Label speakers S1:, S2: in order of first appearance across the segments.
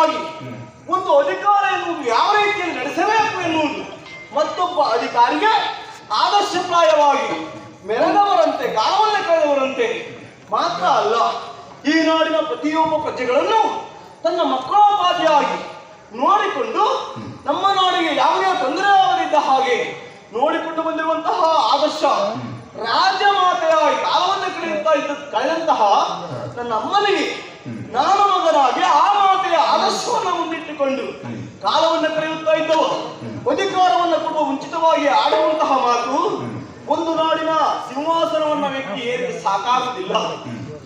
S1: ತನ್ಮೂಲಕವಾಗಿ ಒಂದು ಅಧಿಕಾರ ಎನ್ನುವುದು ಯಾವ ರೀತಿಯಲ್ಲಿ ನಡೆಸಬೇಕು ಎನ್ನುವುದು ಮತ್ತೊಬ್ಬ ಅಧಿಕಾರಿಗೆ ಆದರ್ಶಪ್ರಾಯವಾಗಿ ಮೆರೆದವರಂತೆ ಕಾಲವನ್ನೇ ಕಳೆದವರಂತೆ ಮಾತ್ರ ಅಲ್ಲ, ಈ ನಾಡಿನ ಪ್ರತಿಯೊಬ್ಬ ಪ್ರಜೆಗಳನ್ನು ತನ್ನ ಮಕ್ಕಳೋಪಾದಿಯಾಗಿ ನೋಡಿಕೊಂಡು ನಮ್ಮ ನಾಡಿಗೆ ಯಾವುದೇ ತೊಂದರೆ ಆಗದಿದ್ದ ಹಾಗೆ ನೋಡಿಕೊಂಡು ಬಂದಿರುವಂತಹ ಆದರ್ಶ ರಾಜಮಾತೆಯಾಗಿ ಕಾಲವನ್ನು ಕಳೆಯುತ್ತಾ ಇದ್ದ ಕಳೆದಂತಹ ನನ್ನ ಅಮ್ಮನಿಗೆ ನಾನು ಮಗನಾಗಿ ಆ ಮಾತೆಯ ಆದರ್ಶವನ್ನು ಮುಂದಿಟ್ಟುಕೊಂಡು ಕಾಲವನ್ನು ಕರೆಯುತ್ತಾ ಇದ್ದವ. ಅಧಿಕಾರವನ್ನು ಕೊಡುವ ಮುಂಚಿತವಾಗಿ ಆಡುವಂತಹ ಮಾತು ಒಂದು ನಾಡಿನ ಸಿಂಹಾಸನವನ್ನ ವ್ಯಕ್ತಿ ಏರಿದ ಸಾಕಾಗುವುದಿಲ್ಲ.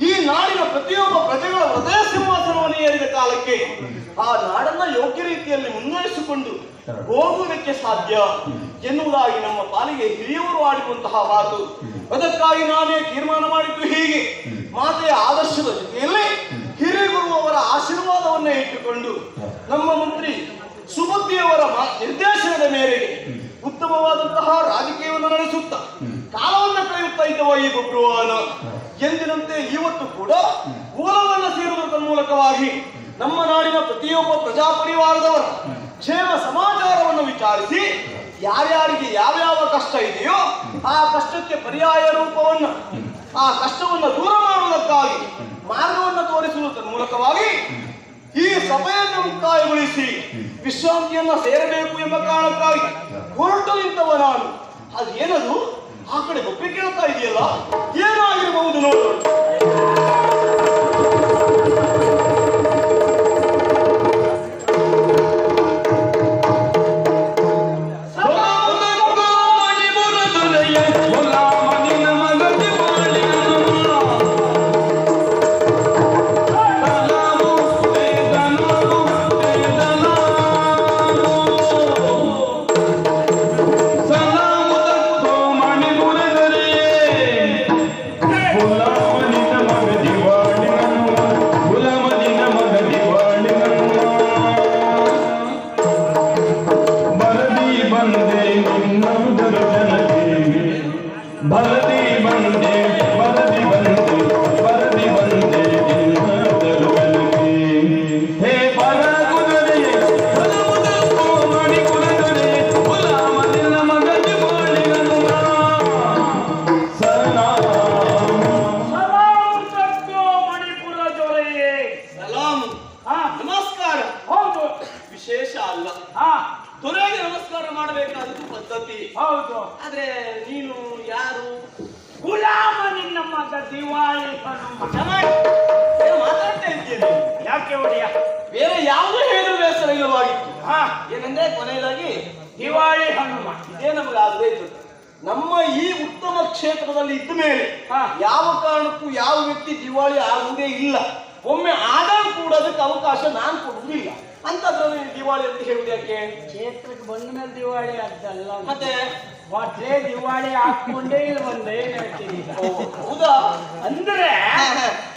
S1: ಈ ನಾಡಿನ ಪ್ರತಿಯೊಬ್ಬ ಪ್ರಜೆಗಳ ಹೃದಯ ಸಿಂಹಾಸನವನ್ನು ಏರಿದ ಕಾಲಕ್ಕೆ ಆ ನಾಡನ್ನ ಯೋಗ್ಯ ರೀತಿಯಲ್ಲಿ ಮುನ್ನಡೆಸಿಕೊಂಡು ಹೋಗುವುದಕ್ಕೆ ಸಾಧ್ಯ ಎನ್ನುವುದಾಗಿ ನಮ್ಮ ಪಾಲಿಗೆ ಹಿರಿಯವರು ಆಡಿರುವಂತಹ ಮಾತು. ಅದಕ್ಕಾಗಿ ನಾನೇ ತೀರ್ಮಾನ ಮಾಡಿದ್ದು ಹೀಗೆ. ಮಾತೆಯ ಆದರ್ಶದ ಜೊತೆಯಲ್ಲಿ ಹಿರಿಗುರು ಅವರ ಆಶೀರ್ವಾದವನ್ನೇ ಇಟ್ಟುಕೊಂಡು ನಮ್ಮ ಮಂತ್ರಿ ಸುಬುದ್ಧಿಯವರ ನಿರ್ದೇಶನದ ಮೇರೆಗೆ ಉತ್ತಮವಾದಂತಹ ರಾಜಕೀಯವನ್ನು ನಡೆಸುತ್ತಾ ಕಾಲವನ್ನು ಕಳೆಯುತ್ತಾ ಇದ್ದವ ಈ ಬಬ್ರುವಾನ ಎಂದಿನಂತೆ ಇವತ್ತು ಕೂಡ ಮೂಲವನ್ನು ಸೇರುವುದರ ಮೂಲಕವಾಗಿ ನಮ್ಮ ನಾಡಿನ ಪ್ರತಿಯೊಬ್ಬ ಪ್ರಜಾಪರಿವಾರದವರ ಕ್ಷೇಮ ಸಮಾಚಾರವನ್ನು ವಿಚಾರಿಸಿ ಯಾರ್ಯಾರಿಗೆ ಯಾವ್ಯಾವ ಕಷ್ಟ ಇದೆಯೋ ಆ ಕಷ್ಟಕ್ಕೆ ಪರ್ಯಾಯ ರೂಪವನ್ನು ಆ ಕಷ್ಟವನ್ನು ದೂರ ಮಾಡುವುದಕ್ಕಾಗಿ ಮಾರ್ಗವನ್ನು ತೋರಿಸುವುದರ ಮೂಲಕವಾಗಿ ಈ ಸಭೆಯನ್ನು ಮುಕ್ತಾಯಗೊಳಿಸಿ ವಿಶ್ರಾಂತಿಯನ್ನ ಸೇರಬೇಕು ಎಂಬ ಕಾರಣಕ್ಕಾಗಿ ಹೊರಟು ನಿಂತವ ನಾನು. ಅದು ಏನದು ಆ ಕಡೆ ಒಪ್ಪಿ ಕೇಳ್ತಾ ಇದೆಯಲ್ಲ? ಏನಾಗಿರಬಹುದು ನೋಡೋಣ ಕ್ಷೇತ್ರದಲ್ಲಿ ಇದ್ದ ಮೇಲೆ. ಯಾವ ಕಾರಣಕ್ಕೂ ಯಾವ ವ್ಯಕ್ತಿ ದಿವಾಳಿ ಆಗುವುದೇ ಇಲ್ಲ. ಒಮ್ಮೆ ಆದರೂ ಕೂಡ ಅದಕ್ಕೆ ಅವಕಾಶ ನಾನು ಕೊಡುವುದಿಲ್ಲ. ಅಂತದ್ರಲ್ಲಿ ದಿವಾಳಿ ಅಂತ ಹೇಳುವುದು ಯಾಕೆ?
S2: ಕ್ಷೇತ್ರಕ್ಕೆ ಬಂದ ಮೇಲೆ ದಿವಾಳಿ ಆಗ್ತಲ್ಲ
S1: ಮತ್ತೆ?
S2: ಮೊದ್ಲೇ ದಿವಾಳಿ ಹಾಕೊಂಡೇ ಇಲ್ಲಿ ಬಂದೆ ಹೇಳ್ತೀನಿ
S1: ಹೌದಾ?
S2: ಅಂದ್ರೆ.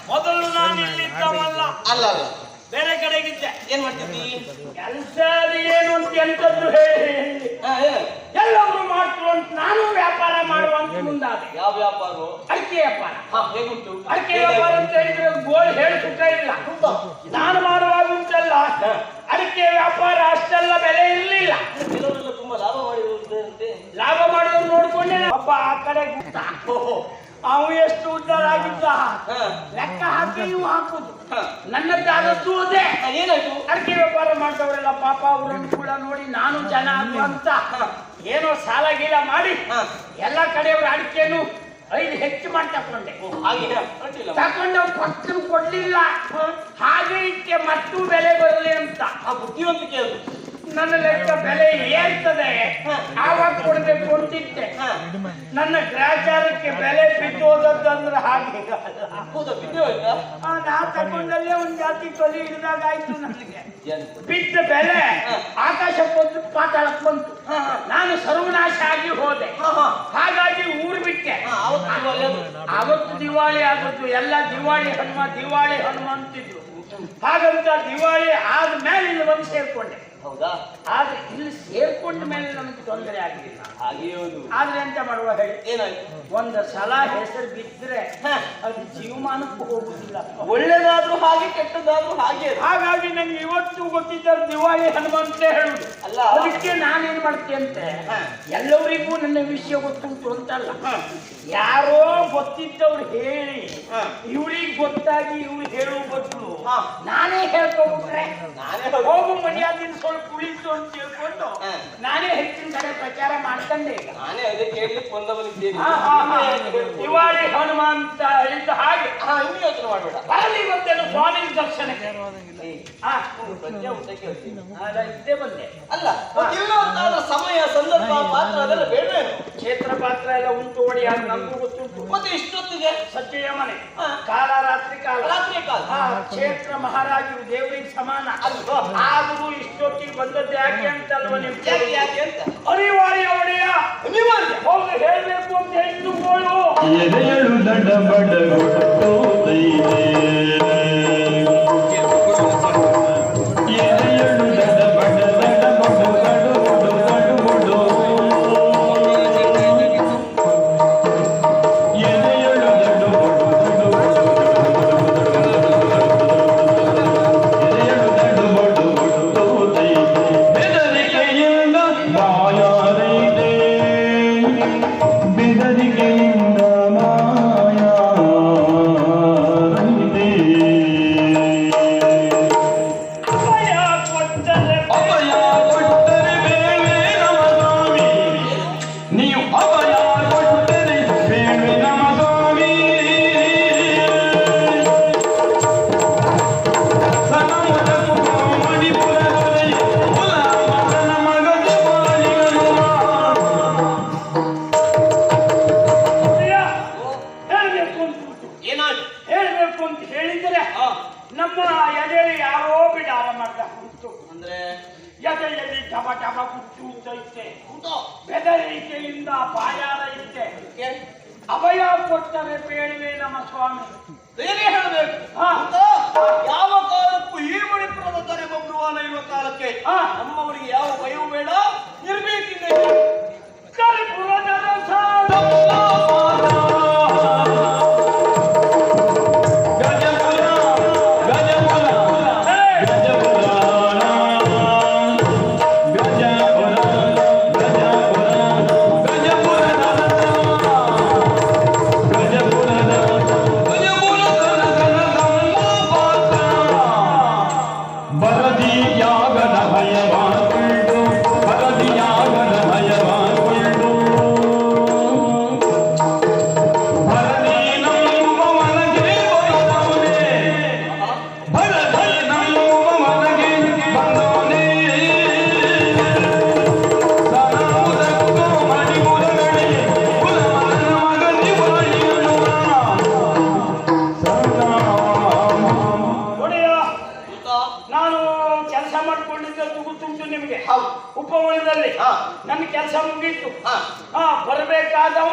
S2: ಮೊದಲು ನಾನು ಇಲ್ಲಿದ್ದವಲ್ಲ
S1: ಅಲ್ಲ ಅಲ್ಲ.
S2: ಬೇರೆ ಕಡೆಗಿದ್ದೆ
S1: ಏನ್ ಮಾಡ್ತೀನಿ
S2: ಕೆಲಸ ಏನು ಅಂತ ಎಂತದ್ದು ಹೇಳಿ. ಎಲ್ಲವೂ ಮಾಡ್ತು ಅಂತ ನಾನು ವ್ಯಾಪಾರ ಮಾಡುವಂತ ಮುಂದಾದೆ.
S1: ಯಾವ ವ್ಯಾಪಾರ?
S2: ಅಡಿಕೆ ವ್ಯಾಪಾರ.
S1: ಹೇಗುಂಟು?
S2: ಅಡಿಕೆ ವ್ಯಾಪಾರ ಅಂತ ಹೇಳಿದ್ರೆ ಗೋಳ್ ಹೇಳಿ ಸುಖ ಇಲ್ಲ? ನಾನು ಮಾಡುವಾಗ ಉಂಟಲ್ಲ. ಅಡಿಕೆ ವ್ಯಾಪಾರ ಅಷ್ಟೆಲ್ಲ ಬೆಲೆ ಇರಲಿಲ್ಲ.
S1: ಕೆಲವರೆಲ್ಲ ತುಂಬಾ ಲಾಭ ಮಾಡಿರುವಂತೆ
S2: ಲಾಭ ಮಾಡಿದ್ರು ನೋಡ್ಕೊಂಡೆ. ಅಪ್ಪ ಆ ಕಡೆ ಅವು ಎಷ್ಟು ಉದ್ದಾರ ಆಗಿದ್ದ? ಲೆಕ್ಕ ಹಾಕಿ ಇವು ಹಾಕುದು. ನನ್ನದ್ದಾದದ್ದು ಅದೇ
S1: ಏನಾಯ್ತು?
S2: ಅಡಿಕೆ ವ್ಯಾಪಾರ ಮಾಡ್ದವರೆಲ್ಲ ಪಾಪ ಅವರನ್ನು ಕೂಡ ನೋಡಿ ನಾನು ಜನ ಅಂತ. ಏನೋ ಸಾಲ ಗೀಲ ಮಾಡಿ. ಎಲ್ಲ ಕಡೆಯವ್ರ ಅಡಿಕೆನು ಐದು ಹೆಚ್ಚು ಮಾಡಿ ತಕೊಂಡೆ. ತಕೊಂಡು ಪಕ್ಕನ ಕೊಡ್ಲಿಲ್ಲ. ಹಾಗೆ ಇಟ್ಟೆ ಮತ್ತೂ ಬೆಲೆ ಬರಲಿ ಅಂತ.
S1: ಆ ಬುದ್ಧಿವಂತಿಕೆ ಅದು.
S2: ನನ್ನ ಲೆಕ್ಕ ಬೆಲೆ ಏರ್ತದೆ ಆವಾಗ ಕೊಡ್ಬೇಕು ಅಂತಿದ್ದೆ ನನ್ನ ಗ್ರಾಚಾರಕ್ಕೆ ಬೆಲೆ ಹಾಗೆ
S1: ಹೌದಾ ಬಿದ್ದು ಹೋಯ್ತಾ?
S2: ಆ, ನಾ ತಗೊಂಡಲ್ಲೇ ಒಂದ್ ಜಾತಿ ತೊಲಿ ಹಿಡಿದಾಗ ಆಯ್ತು ನನಗೆ? ಬಿದ್ದ ಬೆಲೆ ಆಕಾಶಕ್ಕೆ ಬಂತು ಪಾತಾಳಕ್ಕೆ ಬಂತು. ನಾನು ಸರ್ವನಾಶ ಆಗಿ ಹೋದೆ. ಹಾಗಾಗಿ ಊರು ಬಿಟ್ಟೆ.
S1: ಅವತ್ತು
S2: ದಿವಾಳಿ ಆದದ್ದು ಎಲ್ಲ ದಿವಾಳಿ ಹನುಮ ದಿವಾಳಿ ಹನುಮ ಅಂತಿದ್ರು. ಹಾಗಂತ ದಿವಾಳಿ ಆದ್ಮೇಲೆ ಇಲ್ಲಿ ಬಂದು ಸೇರ್ಕೊಂಡೆ.
S1: ಹೌದಾ?
S2: ಆದ್ರೆ ಇಲ್ಲಿ ಸೇರ್ಕೊಂಡ ಮೇಲೆ ನಮಗೆ ತೊಂದರೆ ಆಗಲಿಲ್ಲ.
S1: ಹಾಗೆಯೋದು
S2: ಆದ್ರೆ ಎಂತ ಮಾಡುವ ಹೇಳಿ?
S1: ಏನಾಯ್ತು?
S2: ಒಂದು ಸಲ ಹೆಸರು ಬಿದ್ದರೆ. ಅದು ಜೀವಮಾನಕ್ಕೆ ಹೋಗುದಿಲ್ಲ
S1: ಒಳ್ಳೇದಾದ್ರೂ ಹಾಗೆ ಕೆಟ್ಟದಾದ್ರೂ ಹಾಗೆ.
S2: ಹಾಗಾಗಿ ನಂಗೆ ಇವತ್ತು ಗೊತ್ತಿದ್ದ ದಿವಾಳಿ ಹನುಮಂತ ಹೇಳುದು
S1: ಅಲ್ಲ.
S2: ಅದಕ್ಕೆ ನಾನೇನ್ ಮಾಡ್ತೇನೆ. ಎಲ್ಲರಿಗೂ ನನ್ನ ವಿಷಯ ಗೊತ್ತುಂಟು ಅಂತಲ್ಲ. ಯಾರೋ ಗೊತ್ತಿದ್ದವ್ರು ಹೇಳಿ.
S1: ಇವಳಿಗೆ
S2: ಇವ್ರಿಗೆ ಗೊತ್ತಾಗಿ ಇವ್ರು ಹೇಳುವ ಬದಲು
S1: ಹಾ.
S2: ನಾನೇ ಹೇಳ್ಕೊಬಿಟ್ರೆ
S1: ನಾನೇ ಹೋಗಿ
S2: ಮರ್ಯಾದಿನ ಸ್ವಲ್ಪ ಉಳಿತು ಅಂತ ತಿಳ್ಕೊಂಡು
S1: ಹಾ.
S2: ನಾನೇ ಹೆಚ್ಚಿನ ಕಡೆ ಪ್ರಚಾರ ಮಾಡ್ಕೊಂಡೆ
S1: ನಾನೇ ಅದೇ ಕೇಳ್ಲಿಕ್ಕೆ ಬಂದವನಿದ್ದೇನೆ
S2: ಹಾ, ಹಾ, ಹಾ. ದಿವಾಳಿ ಹನುಮಂತ ಹೇಳಿದ ಹಾಗೆ.
S1: ಯೋಚನೆ ಮಾಡ್ಬೇಡ.
S2: ಬರಲಿ ಮತ್ತೆ ಸ್ವಾಮಿ ದರ್ಶನಕ್ಕೆ. ಇದ್ದೇ ಬಂದೆ.
S1: ಅಲ್ಲ ಸಮಯ ಸಂದರ್ಭ ಪಾತ್ರ ಅದೆಲ್ಲ ಬೇಡ
S2: ಕ್ಷೇತ್ರ ಪಾತ್ರ ಎಲ್ಲ ಉಂಟು ಒಡೆಯ ನಮಗೂ ಗೊತ್ತುಂಟು.
S1: ಮತ್ತೆ ಇಷ್ಟೊತ್ತಿಗೆ?
S2: ಸತ್ಯ ಮನೆ. ಕಾಲ ರಾತ್ರಿ ಕಾಲ.
S1: ರಾತ್ರಿ ಕಾಲ.
S2: ಕ್ಷೇತ್ರ ಮಹಾರಾಜರು ದೇವರಿಗೆ ಸಮಾನ.
S1: ಅಲ್ವಾ?
S2: ಆದರೂ ಇಷ್ಟೊತ್ತಿಗೆ ಬಂದದ್ದು ಯಾಕೆ ಅಂತ ಅಲ್ವಾ
S1: ನಿಮ್ಗೆ? ಯಾಕೆ ಅಂತ?
S2: ಅನಿವಾರ್ಯ ಒಡೆಯ.
S1: ಅನಿವಾರ್ಯ.
S2: ಹೋಗಿ ಹೇಳ್ಬೇಕು ಅಂತ ದಡ್ಡ
S3: ಎದೆಯಳು ದಡ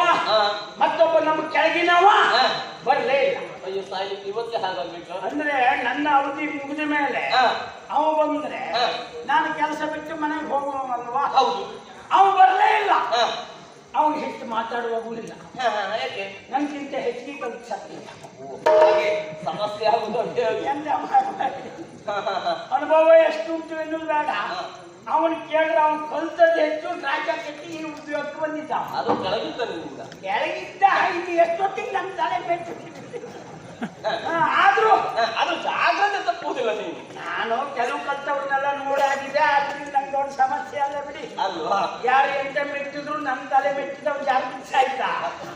S1: ಹಾ.
S2: ಮತ್ತೊಬ್ಬ ನಮ್ಮ ಕೆಳಗಿನವ. ಬರ್ಲೇ ಇಲ್ಲ.
S1: ಅಯ್ಯೋ ಇವತ್ತೇ
S2: ಅಂದ್ರೆ ನನ್ನ ಅವಧಿ ಮುಗಿದ ಮೇಲೆ. ಅವ ಬಂದ್ರೆ ನಾನು ಕೆಲಸ ಬಿಟ್ಟು ಮನೆಗೆ ಹೋಗುವಲ್ವಾ
S1: ಹೌದು.
S2: ಅವ ಬರ್ಲೇ ಇಲ್ಲ. ಅವನ್ ಹೆಚ್ಚು
S1: ಮಾತಾಡುವಾಗೂ ಇಲ್ಲ.
S2: ನನ್ಗಿಂತ ಹೆಚ್ಚಿಗೆ
S1: ಹಾಗೆ ಸಮಸ್ಯೆ ಆಗುದು.
S2: ಅನುಭವ ಎಷ್ಟು ಉಂಟು ಎನ್ನುವುದು ಬೇಡ. ಅವನು ಕೇಳಿದ್ರೆ ಅವನು ಕಲ್ತದ್ದು ಹೆಚ್ಚು ರಾಜ ಕಟ್ಟಿ ಈ ಉದ್ಯೋಗಕ್ಕೆ ಬಂದಿದ್ದ.
S1: ಅದು ಕೆಳಗಿದ್ದ
S2: ಕೆಳಗಿದ್ದ ಇದು ಎಷ್ಟೊತ್ತಿಗೆ ನನ್ನ ತಲೆ ಬೆಟ್ಟು ಆದ್ರೂ
S1: ಅದು ಜಾಗ್ರತೆ ತಪ್ಪುವುದಿಲ್ಲ ನೀನು
S2: ನಾನು ಕೆಲವು ಕಲ್ತವ್ರನ್ನೆಲ್ಲ ನೋಡಾಗಿದೆ ಆದ್ರಿಂದ ನಂಗೆ ದೊಡ್ಡ ಸಮಸ್ಯೆ ಅಲ್ಲ ಬಿಡಿ
S1: ಅಲ್ಲ ಅಲ್ವಾ?
S2: ಯಾರು ಎಂತ ಮೆಟ್ಟಿದ್ರು ನಮ್ ತಲೆ ಮೆಟ್ಟಿದವ್ ಜಾಸ್ತಿ ಆಯ್ತಾ?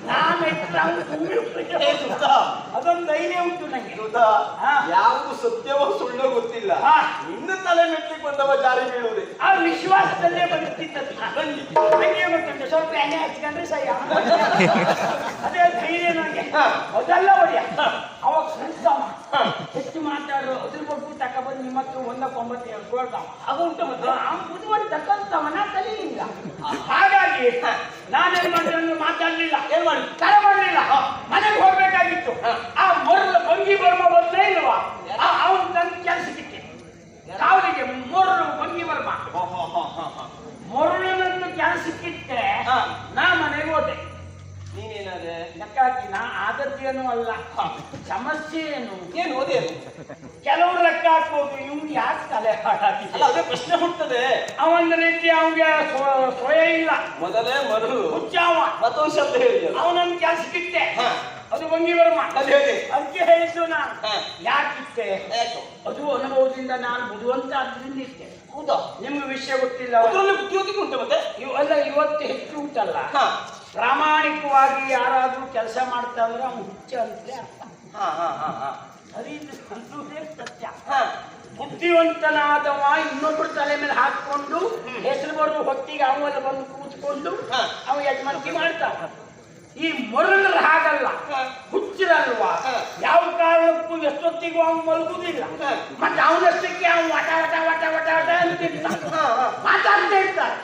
S2: ನಾ ಮೆಟ್ಟಿದ
S1: ಸುಧಾ,
S2: ಅದೊಂದು ಧೈರ್ಯ ಉಂಟು ನಂಗೆ.
S1: ಯಾವುದು ಸತ್ಯವೋ ಸುಳ್ಳು ಗೊತ್ತಿಲ್ಲ.
S2: ಹಾ.
S1: ನಿನ್ನ ತಲೆ ಮೆಟ್ಲಿಕ್ಕೆ ಬಂದವ ಜಾರಿ ಬೀಳುವುದೇ?
S2: ಆ ವಿಶ್ವಾಸದಲ್ಲೇ ಬದುಕ್ತಿದ್ದದ್ದು ನಂಗೆ ಗೊತ್ತುಂಟು ಸ್ವಲ್ಪ ಎಣ್ಣೆ ಹಚ್ಕೊಂಡ್ರೆ ಸಹ. ಅದೇ ಧೈರ್ಯ ನನಗೆ. ಅದೆಲ್ಲ ಒಂಬತ್ತು ಹೇಳ್ಕೊಳ್ತಾವ ಅದು ಉಂಟು ಮತ್ತು? ಅವ್ನು ಬುದ್ಧಿವಂತ ತಕ್ಕಂತವ ನಾ ಕಲೀಲಿಲ್ಲ ಹಾಗಾಗಿ ನಾನೇನ್ ಮಾಡಿದ್ರೆ ಮಾತಾಡ್ಲಿಲ್ಲ.
S1: ಏನ್ ಮಾಡಿ
S2: ಕರೆ ಮಾಡಲಿಲ್ಲ. ಮನೆಗೆ ಹೋಗ್ಬೇಕಾಗಿತ್ತು. ಆ ಮೊರಲು ಭಂಗಿ ಬರ್ಮ ಬಂದೇ ಇಲ್ವಾ ಅವನು ನನ್ನ ಕೆಲಸಕ್ಕಿಟ್ಟೆ ಕಾವಲಿಗೆ ಮೊರಲು ಭಂಗಿ ಬರ್ಮ ಮೊರಳನನ್ನು ಕೆಲಸಕ್ಕಿಟ್ಟೆ
S1: ಹಾ.
S2: ನಾ ಮನೆಗೆ ಹೋದೆ
S1: ನೀನೇನಾದೆ
S2: ಲೆಕ್ಕಾಕಿ ನಾ ಆದದ್ದೇನು ಅಲ್ಲ. ಸಮಸ್ಯೆ ಏನು
S1: ಓದೇ ಓದೇನು
S2: ಕೆಲವರು ಲೆಕ್ಕ ಹಾಕ್ಬೋದು ಇವ್ನು ಯಾಕೆ ತಲೆ ಹಾಡಾಕಿ
S1: ಅದೇ ಪ್ರಶ್ನೆ ಹುಟ್ಟದೆ.
S2: ಅವನ ರೀತಿ ಅವನಿಗೆ ಸ್ವಯ ಇಲ್ಲ.
S1: ಮೊದಲೇ ಮರು.
S2: ಹುಚ್ಚಾವ.
S1: ಮತ್ತೊಂದು ಶಬ್ದ ಹೇಳಿದ್ಯಲ್ಲ
S2: ಅವನನ್ನು ಕೆಲಸಕ್ಕಿಟ್ಟೆ
S1: ಕಿಟ್ಟೆ
S2: ಅದು
S1: ಬಂಗಿ ಹೇಗೆ
S2: ಅದಕ್ಕೆ ಹೇಳಿದ್ದು ನಾನು. ಯಾಕಿತ್ತೆ
S1: ಯಾಕೆ?
S2: ಅದು ಅನುಭವದಿಂದ ನಾನು ಬುದ್ಧಿವಂತ ಆದ್ರಿಂದ ಇತ್ತೆ.
S1: ಹೌದಾ?
S2: ನಿಮ್ಗೆ ವಿಷಯ ಗೊತ್ತಿಲ್ಲ.
S1: ಅದರಲ್ಲಿ ಬುದ್ಧಿವಂತಿಕೆ ಉಂಟು ಮತ್ತೆ?
S2: ಇವೆಲ್ಲ ಅಲ್ಲ ಇವತ್ತು ಹೆಚ್ಚು ಉಂಟಲ್ಲ. ಪ್ರಾಮಾಣಿಕವಾಗಿ ಯಾರಾದರೂ ಕೆಲಸ ಮಾಡ್ತಾ ಅಂದ್ರೆ ಅವನು ಹುಚ್ಚ ಅಂತಲೇ ಅರ್ಥ.
S1: ಹಾ ಹಾ ಹಾ ಹಾ.
S2: ಅದು ಇದು ಅನ್ನೋದೇ ಸತ್ಯ. ಬುದ್ಧಿವಂತನಾದವ ಇನ್ನೊಬ್ಬರು ತಲೆ ಮೇಲೆ ಹಾಕೊಂಡು ಹೆಸರು ಬರೋ ಹೊತ್ತಿಗೆ ಅವಲ್ಲ ಬಂದು ಕೂತ್ಕೊಂಡು. ಅವ ಯಜಮಾನಿಕೆ ಮಾಡ್ತಾವ ಈ ಮರುಳರು ಹಾಗಲ್ಲ. ಹುಚ್ಚಿರಲ್ವ? ಯಾವ ಕಾರಣಕ್ಕೂ ಎಷ್ಟೊತ್ತಿಗೂ ಅವನು ಮಲಗುದಿಲ್ಲ.
S1: ಹಾ.
S2: ಮತ್ತೆ ಅವನಷ್ಟಕ್ಕೆ ಅವನು ವಟ ವಟ ವಟ ವಟ ವಟ
S1: ಅಂತ
S2: ಮಾತಾಡ್ತಾ ಇರ್ತಾನೆ.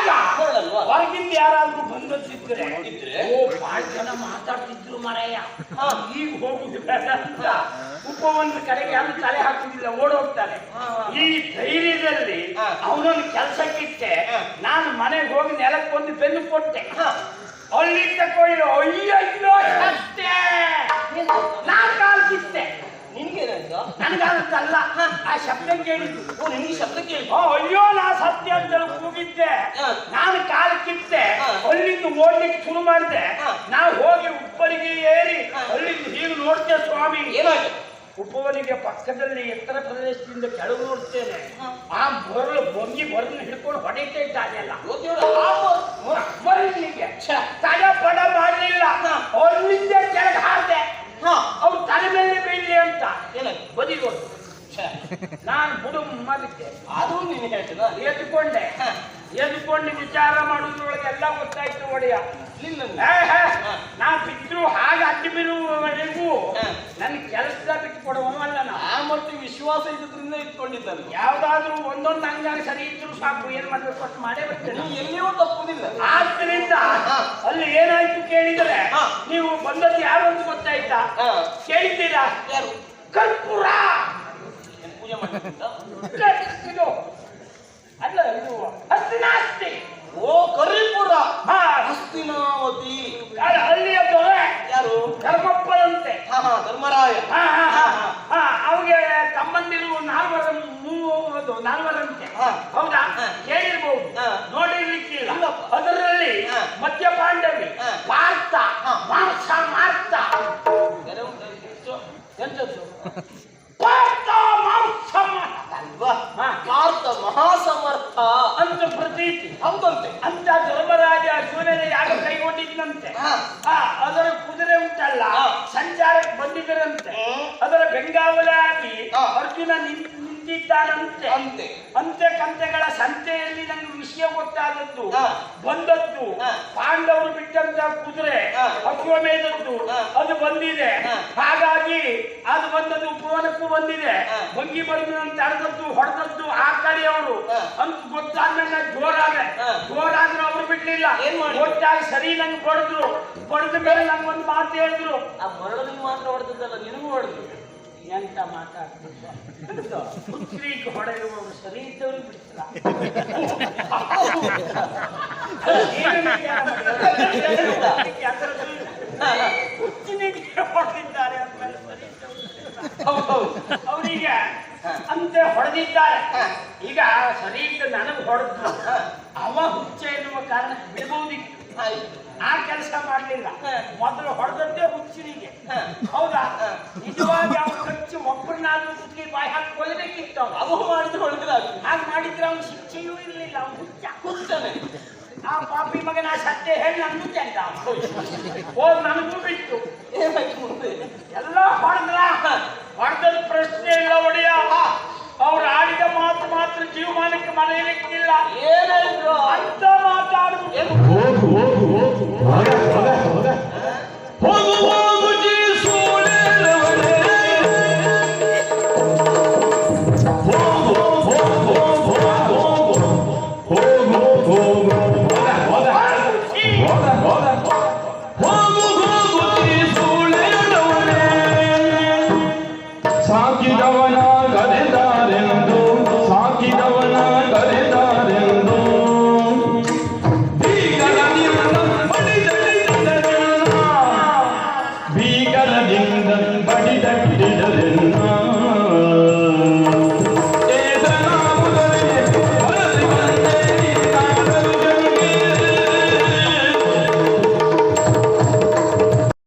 S1: ಮರಳಲ್ವಾ?
S2: ಹೊರಗಿಂದ ಯಾರಾದ್ರೂ ಬಂದದ್ದಿದ್ರೆ? ಓ ಬಹಳ ಜನ ಮಾತಾಡ್ತಿದ್ರು ಮರಯ್ಯ. ಈಗ ಹೋಗುದು ಬೇಡ ಅಂತ ಉಪ ಒಂದು ಕಡೆಗೆ ಯಾರು ತಲೆ ಹಾಕುದಿಲ್ಲ ಓಡೋಗ್ತಾನೆ
S1: ಹಾ.
S2: ಈ ಧೈರ್ಯದಲ್ಲಿ ಅವನೊಂದು ಕೆಲಸಕ್ಕಿಟ್ಟೆ. ನಾನು ಮನೆಗೆ ಹೋಗಿ ನೆಲಕ್ಕೆ ಒಂದು ಬೆನ್ನು ಕೊಟ್ಟೆ
S1: ಹಾ.
S2: ಅಲ್ಲಿ ತಕೊಳ್ಳಿ ಅಷ್ಟೇ ನಾನು ನಾನ್ ಕಾಲ್ ಕಿತ್ತೆ
S1: ನಿನ್ಗೇನಾಯ್ತು?
S2: ನನಗಂತಲ್ಲ ಆ ಶಬ್ದ ಕೇಳಿದ್ದು
S1: ಓ ನಿನ್ಗೆ ಶಬ್ದ ಕೇಳಿ.
S2: ಓ, ಅಯ್ಯೋ ನಾ ಸತ್ಯ ಅಂತ ಕೂಗಿದ್ದೆ. ನಾನು ಕಾಲು ಕಿತ್ತೆ. ಅಲ್ಲಿಂದ ಓಡ್ಲಿಕ್ಕೆ ಶುರು ಮಾಡಿದೆ. ನಾ ಹೋಗಿ ಉಪ್ಪರಿಗೆ ಏರಿ ಅಲ್ಲಿಂದ ಹೀಗೆ ನೋಡ್ತೆ ಸ್ವಾಮಿ.
S1: ಏನಾಯ್ತು?
S2: ಉಪವನಿಗೆ ಪಕ್ಕದಲ್ಲಿ ಎತ್ತರ ಪ್ರದೇಶದಿಂದ ಕೆಳಗೆ ನೋಡ್ತೇನೆ. ಆ ಮೊರಳು ಬೊಂಗಿ ಮೊರಲು ಹಿಡ್ಕೊಂಡು
S1: ಹೊಡೆಯುತ್ತೆ ಮರ-
S2: ಮೊರಲಿಗೆ ಪಡ ಮಾಡಲಿಲ್ಲ. ಅಲ್ಲಿಂದ ಕೆಳಗೆ ಹಾರಿದೆ.
S1: ಹಾ
S2: ಅವ್ರು ತಲೆ ಮೇಲೆ ಬೀಳಿ ಅಂತ.
S1: ಛೆ,
S2: ನಾನು ಬುಡು ಮಾಡಿದ್ದೆ
S1: ಅದು ನೀನು ಹೇಳ್ತೀನ
S2: ಎದ್ದುಕೊಂಡೆ
S1: ಎದ್ಕೊಂಡು
S2: ಎದ್ದುಕೊಂಡು ವಿಚಾರ ಮಾಡೋದ್ರೊಳಗೆ ಎಲ್ಲ ಗೊತ್ತಾಯ್ತು ಒಡೆಯ. ನಾ ಬಿದ್ರು ಹಾಗೆ ಅಡ್ಡಿ ಬೀರುವವರೆಗೂ. ನನ್ನ ಕೆಲಸ ಬಿಟ್ಟು ಕೊಡುವವಲ್ಲ ನಾ
S1: ಆ ಮತ್ತೆ ವಿಶ್ವಾಸ ಇದ್ರಿಂದ ಇಟ್ಕೊಂಡಿದ್ದಾನೆ.
S2: ಯಾವ್ದಾದ್ರೂ ಒಂದೊಂದು ಅಂಗಾಂಗ ಸರಿ ಇದ್ರು ಸಾಕು ಏನ್ ಮಾಡ್ಬೇಕು ಅಷ್ಟು ಮಾಡೇ ಬರ್ತೇನೆ.
S1: ಎಲ್ಲಿಯೂ ತಪ್ಪುದಿಲ್ಲ.
S2: ಆದ್ರಿಂದ. ಅಲ್ಲಿ ಏನಾಯ್ತು ಕೇಳಿದ್ರೆ ನೀವು ಬಂದದ್ದು ಯಾರು ಅಂತ ಗೊತ್ತಾಯ್ತಾ. ಕೇಳಿದ್ದೀರಾ?
S1: ಯಾರು?
S2: ಕರ್ಪೂರ!
S1: ಪೂಜೆ ಮಾಡ್ತಿದ್ದ?
S2: ಇದು ಅಲ್ಲ ಇದು ಹಸ್ತಿನಾಸ್ತಿ.
S1: ಓ ಕರಿಪುರ. ಹಸ್ತಿನಾವತಿ
S2: ಅಲ್ಲ, ದೊರೆ.
S1: ಯಾರು?
S2: ಧರ್ಮಪ್ಪನಂತೆ.
S1: ಹಾ ಹಾ ಧರ್ಮರಾಯ.
S2: ಅವ್ರಿಗೆ ತಮ್ಮಂದಿರು ನಾಲ್ವರ ಮೂವರು ನಾಲ್ವರಂತೆ. ಹೌದಾ
S1: ಹಾ.
S2: ಕೇಳಿರ್ಬೋದು
S1: ಹಾ.
S2: ನೋಡಿರ್ಲಿಕ್ಕಿಲ್ಲ
S1: ಇಲ್ಲಪ್ಪ.
S2: ಅದರಲ್ಲಿ
S1: ಹಾ.
S2: ಮಧ್ಯ ಪಾಂಡವಿ
S1: ಹಾ.
S2: ಪಾರ್ಥ
S1: ಹಾ.
S2: ಮಾಂಸ ಮಾರ್ತ
S1: ಬೇರೆ ಉಂಟಾ?
S2: ಎಂತದ್ದು ಪಾರ್ಥ ಮಾಂಸ ಮಾರ್ತ.
S1: ಅಲ್ವಾ
S2: ಹಾ.
S1: ಪಾರ್ಥ ಮಹಾಸಮರ್ಥ
S2: ಅಂತ ಪ್ರತೀತಿ
S1: ಹೌದಂತೆ
S2: ಅಂತ ಧರ್ಮರಾಜ ಶಿವನಲ್ಲಿ ಯಾರು ಕೈಗೊಂಡಿದ್ದಂತೆ
S1: ಹಾ.
S2: ಆ, ಅದರ ಕುದುರೆ ಉಂಟಲ್ಲ
S1: ಹಾ.
S2: ಸಂಚಾರಕ್ಕೆ ಬಂದಿದ್ದರಂತೆ
S1: ಹ್ಮ್.
S2: ಅದರ ಬೆಂಗಾವಲಾಗಿ
S1: ಹಾ.
S2: ಅರ್ಜುನ ನಿಂತ್- ನಿಂತಿದ್ದಾನಂತೆ
S1: ಅಂತೆ
S2: ಅಂತೆ ಕಂತೆಗಳ ಸಂತೆಯಲ್ಲಿ ನಂಗೆ ವಿಷಯ ಬಂದದ್ದು.
S1: ಹಾ.
S2: ಪಾಂಡವರು ಬಿಟ್ಟಂತ ಕುದುರೆ ಅಶ್ವಮೇಧದ್ದು ಅದು ಬಂದಿದೆ. ಹಾಗಾಗಿ ಅದು ಬಂದದ್ದು ಉಪವನಕ್ಕೂ ಬಂದಿದೆ. ಬಂಗಿ ಬರುವಿನಂತ ತಡೆದದ್ದು ಹೊಡೆದದ್ದು ಆ ಕಡೆ
S1: ಅವರು
S2: ಅಂತ ಗೊತ್ತಾದ್ಮೇಲೆ ಜೋರಾದ್ರೆ. ಜೋರಾದ್ರೆ ಅವ್ರು ಬಿಡ್ಲಿಲ್ಲ? ಒಟ್ಟಾಗಿ ಸರಿ ನಂಗೆ ಹೊಡೆದ್ರು. ಹೊಡೆದ ಮೇಲೆ ನಂಗೆ ಒಂದು ಮಾತು ಹೇಳಿದ್ರು.
S1: ಆ ಮರಳಿಗೆ ಮಾತ್ರ ಹೊಡೆದದ್ದಲ್ಲ ನಿನಗೂ ಹೊಡೆದ್ರು.
S2: ಎಂತ ಮಾತಾಡ್ತಿದ್ದ? ಹೊಡೆಯುವವರು ಸರಿ ಇದ್ದವರು? ಅದರದ್ದು ಹುಚ್ಚಿನಿಗೆ ಹೊಡೆದಿದ್ದಾರೆ ಅವರಿಗೆ ಅಂತೆ ಹೊಡೆದಿದ್ದಾರೆ ಈಗ ಸರಿ ನನಗೆ ಹೊಡೆದ್ರು ಅವ ಹುಚ್ಚ ಎನ್ನುವ ಕಾರಣ ಬಿಡಬಹುದಿತ್ತು ಆ ಕೆಲಸ ಮಾಡಲಿಲ್ಲ. ಮೊದಲು ಹೊಡೆದದ್ದೇ ಹುಚ್ಚಿನಿಗೆ ಹೌದಾ. ನಿಜವಾಗಿ ಕಚ್ಚಿ ಒಬ್ಬರನ್ನಾದ್ರೂ ಸುತ್ತಿ ಬಾಯಿ ಹಾಕಿ ಕೊಲ್ಲಬೇಕಿತ್ತು ಅವ್ನು.
S1: ಅವು ಮಾಡಿದ್ರೆ ಹೊಡೆದಿಲ್ಲ
S2: ಹಾಗೆ ಮಾಡಿದ್ರೆ ಅವ್ನು ಶಿಕ್ಷೆ ಖುಷಿಯೂ ಇರ್ಲಿಲ್ಲ ಅವ್ನು ಹುಚ್ಚ
S1: ಹುಚ್ಚನೆ
S2: ಆ ಪಾಪಿ ಮಗನ ಸತ್ಯ ಹೇಳಿ ನನ್ಗೂ ಚೆಂದ ಹೋದ್ ನನಗೂ ಬಿಟ್ಟು